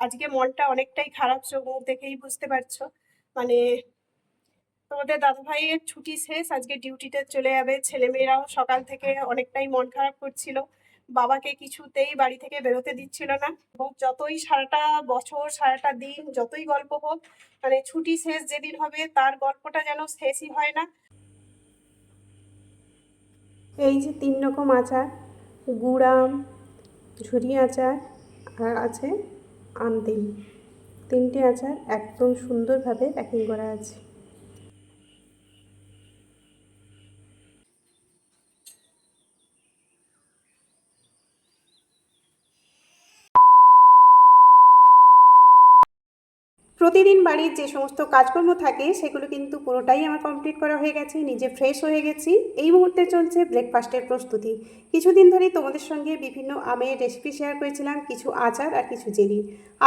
আজকে মনটা অনেকটাই খারাপ, চোখ মুখ দেখেই বুঝতে পারছ। মানে তোমাদের দাদাভাইয়ের ছুটি শেষ, আজকে ডিউটিতে চলে যাবে। ছেলেমেয়েরাও সকাল থেকে অনেকটাই মন খারাপ করছিল। বাবাকে কিছুতেই বাড়ি থেকে বেরোতে দিচ্ছিল না। এবং যতই সারাটা বছর, সারাটা দিন, যতই গল্প হোক মানে ছুটি শেষ যেদিন হবে, তার গল্পটা যেন শেষই হয় না। এই যে তিন রকম আচার গুড়াম ঝুরি আচার, আর আছে আমদিন তিনটি আচার একদম সুন্দরভাবে প্যাকিং করা আছে। প্রতিদিন বাড়ির যে সমস্ত কাজকর্ম থাকে, সেগুলো কিন্তু পুরোটাই আমার কমপ্লিট করা হয়ে গেছে, নিজে ফ্রেশ হয়ে গেছি। এই মুহূর্তে চলছে ব্রেকফাস্টের প্রস্তুতি। কিছুদিন ধরেই তোমাদের সঙ্গে বিভিন্ন আমের রেসিপি শেয়ার করেছিলাম, কিছু আচার আর কিছু জেলি।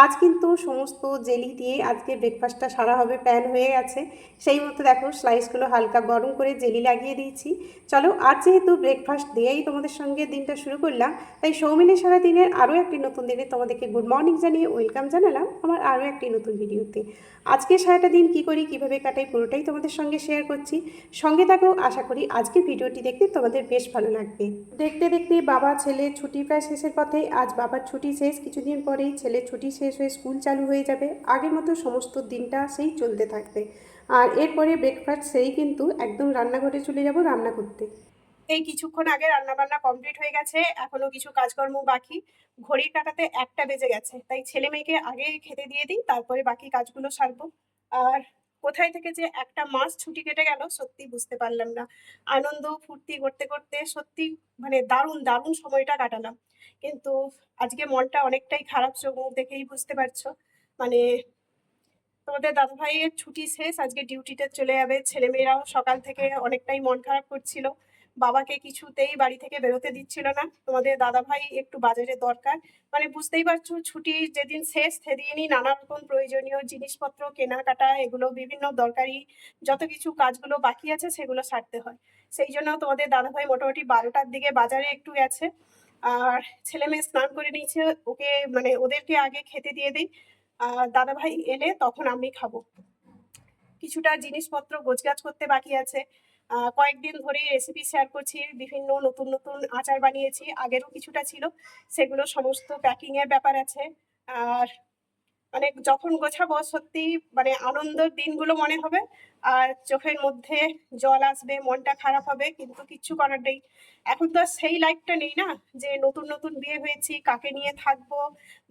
আজ কিন্তু সমস্ত জেলি দিয়ে আজকে ব্রেকফাস্টটা সারা হবে প্ল্যান হয়ে গেছে। সেই মতো দেখো স্লাইসগুলো হালকা গরম করে জেলি লাগিয়ে দিয়েছি। চলো, আর যেহেতু ব্রেকফাস্ট দিয়েই তোমাদের সঙ্গে দিনটা শুরু করলাম, তাই সৌমিলে সারা দিনের আরও একটি নতুন দিনে তোমাদেরকে গুড মর্নিং জানিয়ে ওয়েলকাম জানালাম। আমার আরও একটি নতুন ভিডিওতে আজকে সারাটা দিন কী করি, কীভাবে কাটাই, পুরোটাই তোমাদের সঙ্গে শেয়ার করছি। সঙ্গে থাকো, আশা করি আজকের ভিডিওটি দেখতে তোমাদের বেশ ভালো লাগবে। দেখতে দেখতে বাবা, ছেলে ছুটি প্রায় শেষের পথে, আজ বাবার ছুটি শেষ। কিছুদিন পরেই ছেলের ছুটি শেষ হয়ে স্কুল চালু হয়ে যাবে। আগের মতো সমস্ত দিনটা সেই চলতে থাকবে। আর এরপরে ব্রেকফাস্ট সেই কিন্তু একদম রান্নাঘরে চলে যাব রান্না করতে। এই কিছুক্ষণ আগে রান্না বান্না কমপ্লিট হয়ে গেছে, এখনও কিছু কাজকর্ম বাকি। ঘড়ির কাটাতে একটা বেজে গেছে, তাই ছেলে মেয়েকে আগে খেতে দিয়ে দিই, তারপরে বাকি কাজগুলো সারবো। আর কোথায় থেকে যে একটা মাস ছুটি কেটে গেল, সত্যি বুঝতে পারলাম না। আনন্দ ফুর্তি করতে করতে সত্যি মানে দারুণ দারুণ সময়টা কাটালাম। কিন্তু আজকে মনটা অনেকটাই খারাপ, চোখ দেখেই বুঝতে পারছ। মানে তোমাদের দাদাভাইয়ের ছুটি শেষ, আজকে ডিউটিতে চলে যাবে ছেলেমেয়েরাও সকাল থেকে অনেকটাই মন খারাপ করছিল। বাবাকে কিছুতেই বাড়ি থেকে বেরোতে দিচ্ছিল না। তোমাদের দাদাভাই একটু বাজারে দরকার। মানে বুঝতেই পারছ, ছুটি যেদিন শেষ সেদিনই নানা রকম প্রয়োজনীয় জিনিসপত্র, কেনাকাটা, এগুলো বিভিন্ন দরকারি যত কিছু কাজগুলো বাকি আছে সেগুলো সারতে হয়। সেই জন্য তোমাদের দাদাভাই মোটামুটি বারোটার দিকে বাজারে একটু গেছে। আর ছেলে মেয়ে স্নান করে নিয়েছে, ওকে মানে ওদেরকে আগে খেতে দিয়ে দিই। আর দাদাভাই এলে তখন আমি খাব। কিছুটা জিনিসপত্র গোছগাছ করতে বাকি আছে। কয়েকদিন ধরে রেসিপি শেয়ার করছি, বিভিন্ন নতুন নতুন আচার বানিয়েছি, আগেরও কিছুটা ছিল, সেগুলো সমস্ত প্যাকিং এর ব্যাপার আছে। আর মানে যখন গোছাবো সত্যি মানে আনন্দের দিনগুলো মনে হবে। আর চোখের মধ্যে জল আসবে, মনটা খারাপ হবে, কিন্তু কিচ্ছু করার নেই। এখন তো আর সেই লাইফটা নেই না, যে নতুন নতুন বিয়ে হয়েছি, কাকে নিয়ে থাকব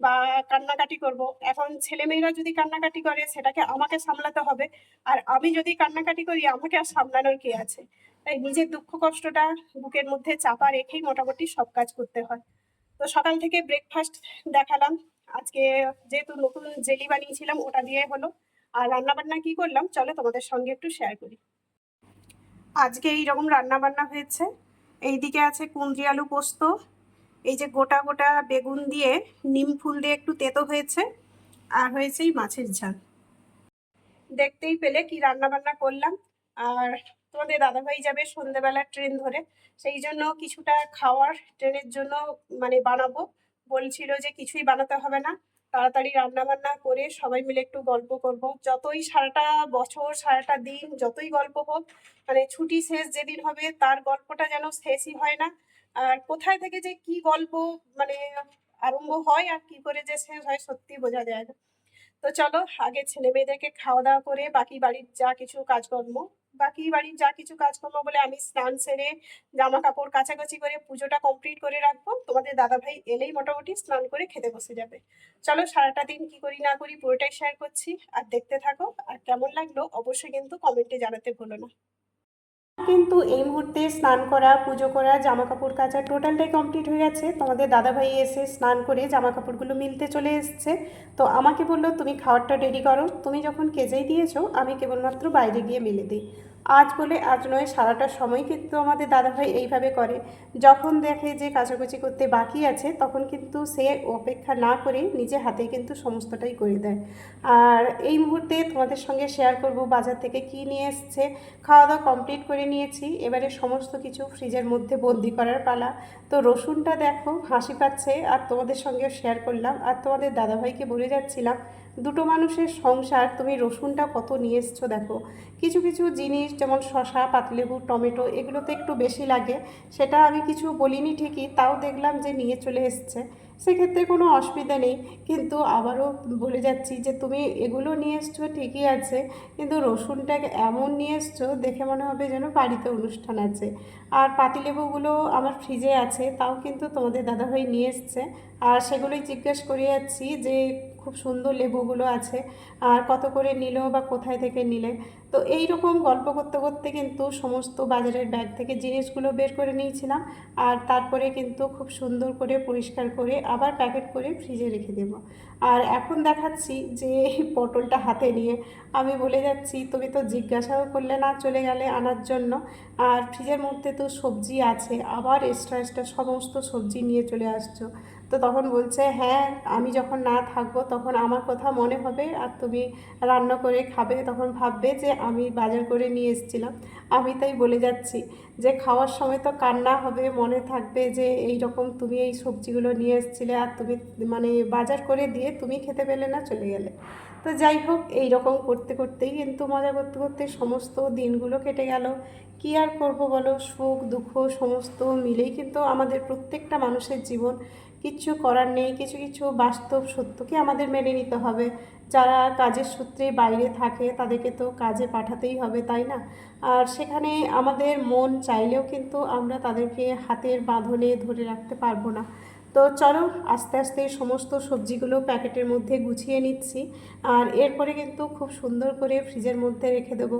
বা কান্নাকাটি করব। এখন ছেলেমেয়েরা যদি কান্নাকাটি করে, সেটাকে আমাকে সামলাতে হবে। আর আমি যদি কান্নাকাটি করি, আমাকে আর সামলানোর কে আছে? তাই নিজের দুঃখ, কষ্টটা বুকের মধ্যে চাপা রেখেই মোটামুটি সব কাজ করতে হয়। তো সকাল থেকে ব্রেকফাস্ট দেখালাম। আজকে যেহেতু নতুন জেলি বানিয়েছিলাম, ওটা দিয়ে হলো। আর রান্না বান্না কি করলাম? চলো তোমাদের সঙ্গে একটু শেয়ার করি। আজকে এইরকম রান্না বান্না হয়েছে। এইদিকে আছে কুঁদরি আলু পোস্ত। এই যে গোটা গোটা বেগুন দিয়ে নিম ফুল দিয়ে একটু তেতো হয়েছে, আর হয়েছে এই মাছের ঝাল। দেখতেই পেলে কি রান্না বান্না করলাম। আর তোমাদের দাদাভাই যাবে সন্ধেবেলা ট্রেন ধরে, সেই জন্য কিছুটা খাওয়ার ট্রেনের জন্য মানে বানাবো। বলছিল যে কিছুই বানাতে হবে না। তাড়াতাড়ি রান্না বান্না করে সবাই মিলে একটু গল্প করব। যতই সারাটা বছর, সারাটা দিন, যতই গল্প হোক মানে ছুটি শেষ যেদিন হবে, তার গল্পটা যেন শেষই হয় না। আর কোথায় থেকে যে কি গল্প মানে আরম্ভ হয় আর কি করে যে শেষ হয় সত্যি বোঝা যায় না। তো চলো, আগে ছেলে মেয়েদেরকে খাওয়া দাওয়া করে বাকি বাড়ির যা কিছু কাজকর্ম বাকি বাড়ির যা কিছু কাজকর্ম বলে আমি স্নান সেরে জামা কাপড় কাছাকাছি করে পুজোটা কমপ্লিট করে রাখব। তোমাদের দাদা ভাই এলেই মোটামুটি স্নান করে খেতে বসে যাবে। চলো সারাটা দিন কি করি না করি পুরোটাই শেয়ার করছি। আর দেখতে থাকো। আর কেমন লাগল অবশ্যই কিন্তু কমেন্টে জানাতে ভুলো না। কিন্তু এই মুহূর্তে স্নান করা, পুজো করা, জামা কাপড় কাচা টোটালটাই কমপ্লিট হয়ে গেছে। তোমাদের দাদাভাই এসে স্নান করে জামা কাপড়গুলো মিলতে চলে এসছে। তো আমাকে বলল, তুমি খাওয়ারটা রেডি করো। তুমি যখন কেজেই দিয়েছ, আমি কেবলমাত্র বাইরে গিয়ে মেলে দিই। আজ বলে আজ নয়, সারাটা সময় কিন্তু আমাদের দাদাভাই এইভাবে করে। যখন দেখে যে কাচাকুচি করতে বাকি আছে, তখন কিন্তু সে অপেক্ষা না করে নিজে হাতে কিন্তু সমস্তটাই করে দেয়। আর এই মুহূর্তে তোমাদের সঙ্গে শেয়ার করব বাজার থেকে কি নিয়ে এসছে। খাওয়া দাওয়া কমপ্লিট করে নিয়েছি। এবারে সমস্ত কিছু ফ্রিজের মধ্যে বন্দি করার পালা। তো রসুনটা দেখো, হাসি পাচ্ছে। আর তোমাদের সঙ্গে শেয়ার করলাম। আর তোমাদের দাদাভাইকে বলে যাচ্ছিলাম দুটো মানুষের সংসার, তুমি রসুনটা কত নিয়ে এসছো দেখো। কিছু কিছু জিনিস যেমন শশা পাতলেবু, টমেটো এগুলোতে একটু বেশি লাগে। সেটা আমি কিছু বলিনি ঠিকই, তাও দেখলাম যে নিয়ে চলে এসছে। সেক্ষেত্রে কোনো অসুবিধা নেই, কিন্তু আবারও বলে যাচ্ছি যে তুমি এগুলো নিয়ে এসছো ঠিকই আছে, কিন্তু রসুনটা এমন নিয়ে এসছো দেখে মনে হবে যেন বাড়িতে অনুষ্ঠান আছে। আর পাতিলেবুগুলো আমার ফ্রিজে আছে, তাও কিন্তু তোমাদের দাদাভাই নিয়ে এসছে। আর সেগুলোই জিজ্ঞেস করে যাচ্ছি যে খুব সুন্দর লেবুগুলো আছে। আর কত করে নিল বা কোথায় থেকে নিলে। তো এই রকম গল্প করতে করতে কিন্তু সমস্ত বাজারের ব্যাগ থেকে জিনিসগুলো বের করে নিয়েছিলাম। আর তারপরে কিন্তু খুব সুন্দর করে পরিষ্কার করে আবার প্যাকেট করে ফ্রিজে রেখে দেবো। আর এখন দেখাচ্ছি যে পটলটা হাতে নিয়ে আমি বলে যাচ্ছি, তুমি তো জিজ্ঞাসাও করলে না চলে গেলে আনার জন্য। আর ফ্রিজের মধ্যে তো সবজি আছে। আবার এক্সট্রা এক্সট্রা সমস্ত সবজি নিয়ে চলে আসছো। তো তখন বলছে হ্যাঁ আমি যখন না থাকব তখন আমার কথা মনে হবে আর তুমি রান্না করে খাবে। তখন ভাববে যে আমি বাজার করে নিয়ে এসেছিলাম। আমি তাই বলে যাচ্ছি যে খাওয়ার সময় তো কান্না হবে, মনে থাকবে যে এই রকম তুমি এই সবজিগুলো নিয়ে এসেছিলে আর তুমি মানে বাজার করে দিয়ে তুমি খেতে পেলে না, চলে গেলে। তো যাই হোক, এই রকম করতে করতেই কিন্তু মজা করতে করতে সমস্ত দিনগুলো কেটে গেল। কী আর করব বলো? সুখ, দুঃখ, সমস্ত মিলেই কিন্তু আমাদের প্রত্যেকটা মানুষের জীবন কিচ্ছু করার নেই, কিছু কিছু বাস্তব সত্যকে আমাদের মেনে নিতে হবে। যারা কাজের সূত্রে বাইরে থাকে, তাদেরকে তো কাজে পাঠাতেই হবে, তাই না? আর সেখানে আমাদের মন চাইলেও কিন্তু আমরা তাদেরকে হাতের বাঁধনে ধরে রাখতে পারব না। তো চলো, আস্তে আস্তে সমস্ত সবজিগুলো প্যাকেটের মধ্যে গুছিয়ে নিচ্ছি। আর এরপরে কিন্তু খুব সুন্দর করে ফ্রিজের মধ্যে রেখে দেবো।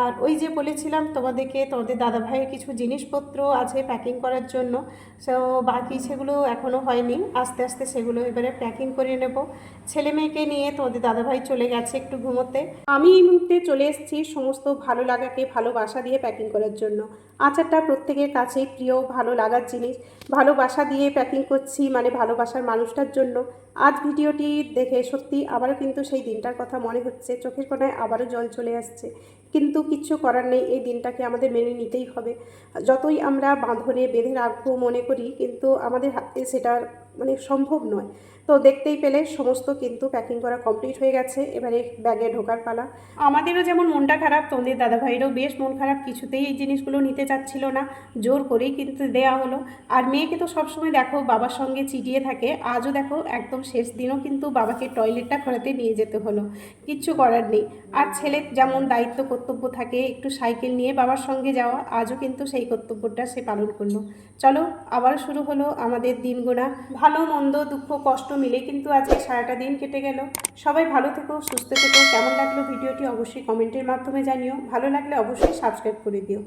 আর ওই যে বলেছিলাম তোমাদেরকে, তোমাদের দাদাভাইয়ের কিছু জিনিসপত্র আছে প্যাকিং করার জন্য। সো, বাকি সেগুলো এখনও হয়নি। আস্তে আস্তে সেগুলো এবারে প্যাকিং করে নেব। ছেলে মেয়েকে নিয়ে তোমাদের দাদাভাই চলে গেছে একটু ঘুমোতে। আমি এই মুহূর্তে চলে এসেছি সমস্ত ভালো লাগাকে ভালোবাসা দিয়ে প্যাকিং করার জন্য। আচারটা প্রত্যেকের কাছেই প্রিয়, ভালো লাগার জিনিস। ভালোবাসা দিয়ে প্যাকিং করছি। মানে ভালোবাসার মানুষটার জন্য। আজ ভিডিওটি দেখে সত্যি আবারও কিন্তু সেই দিনটার কথা মনে হচ্ছে। চোখের কোনায় আবারও জল চলে আসছে। কিন্তু কিচ্ছু করার নেই, এই দিনটাকে আমাদের মেনে নিতেই হবে। যতই আমরা বাঁধনে বেঁধে রাখব মনে করি, কিন্তু আমাদের হাতে সেটা মানে সম্ভব নয়। তো দেখতেই পেলে সমস্ত কিন্তু প্যাকিং করা কমপ্লিট হয়ে গেছে। এবারে ব্যাগে ঢোকার পালা। আমাদেরও যেমন মনটা খারাপ, তোমাদের দাদাভাইয়েরও বেশ মন খারাপ। কিছুতেই এই জিনিসগুলো নিতে চাচ্ছিল না। জোর করেই কিন্তু দেয়া হলো। আর মেয়েকে তো সবসময় দেখো, বাবার সঙ্গে চিটিয়ে থাকে। আজও দেখো একদম শেষ দিনও কিন্তু বাবাকে টয়লেটটা করাতে নিয়ে যেতে হলো। কিচ্ছু করার নেই। আর ছেলের যেমন দায়িত্ব কর্তব্য থাকে, একটু সাইকেল নিয়ে বাবার সঙ্গে যাওয়া, আজও কিন্তু সেই কর্তব্যটা সে পালন করল। চলো, আবার শুরু হলো আমাদের দিন গোনা। ভালো, মন্দ, দুঃখ, কষ্ট মিলে কিন্তু আজকে সারাটা দিন কেটে গেল। সবাই ভালো থেকো, সুস্থ থেকো। কেমন লাগল ভিডিওটি অবশ্যই কমেন্টের মাধ্যমে জানিও। ভালো লাগলে অবশ্যই সাবস্ক্রাইব করে দিও।